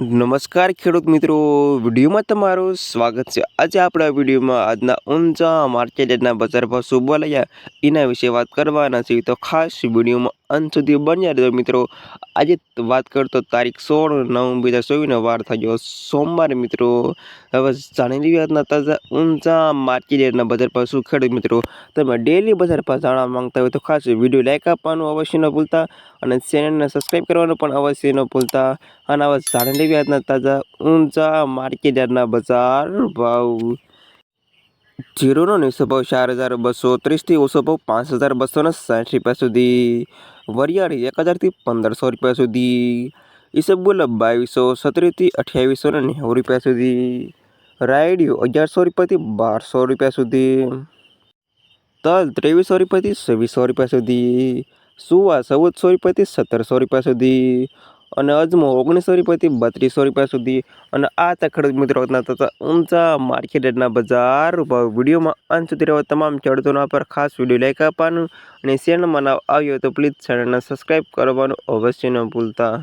નમસ્કાર ખેડૂત મિત્રો, વિડીયોમાં તમારું સ્વાગત છે. આજે આપણા વિડીયોમાં આજના ઊંચા માર્કેટના બજાર ભાવ શું બોલાયા એના વિશે વાત કરવાના છે તો ખાસ વિડીયોમાં અંત સુધી બન્યા રહેજો મિત્રો. આજે વાત કરતો તારીખ સોળ નવ બે હજાર ચોવીસનો વાર થયો સોમવાર મિત્રો. હવે જાણી રહ્યા તાજા ઊંચા માર્કેટના બજાર ભાવ શું ખેડૂત મિત્રો. તમે ડેલી બજાર ભાવ જાણવા માંગતા હોય તો ખાસ વીડિયો લાઇક આપવાનું અવશ્ય ન ભૂલતા અને ચેનલને સબસ્ક્રાઈબ કરવાનું પણ અવશ્ય ન ભૂલતા. અને આવા જાણી વ્યાજના તાજા ઊંચા માર્કેટ યાર્ડના બજાર ભાવ જીરોનો નીચો ભાવ ચાર હજાર બસો ત્રીસથી ઓછો ભાવ પાંચ હજાર બસો ને સાઠ રૂપિયા સુધી વરિયાળી એક હજારથી પંદરસો રૂપિયા સુધી ઈસબગુલ બાવીસો સત્રીસથી અઠ્યાવીસો ને નેવું રૂપિયા સુધી રાયડિયો અગિયારસો રૂપિયાથી બારસો રૂપિયા સુધી તલ ત્રેવીસો રૂપિયાથી છવ્વીસો રૂપિયા સુધી સુવા ચૌદસો રૂપિયાથી સત્તરસો રૂપિયા સુધી અને અજમો ઓગણીસો રૂપિયાથી બત્રીસો રૂપિયા સુધી અને આ હતા ખેડૂત મિત્રો તથા ઊંચા માર્કેટ રેટના બજાર ભાવ વિડીયોમાં અંત સુધી રહેવા તમામ ખેડૂતોના પર ખાસ વીડિયો લાઈક આપવાનું અને ચેનલમાં મનાવ આવ્યો તો પ્લીઝ ચેનલને સબસ્ક્રાઈબ કરવાનું અવશ્ય ન ભૂલતા.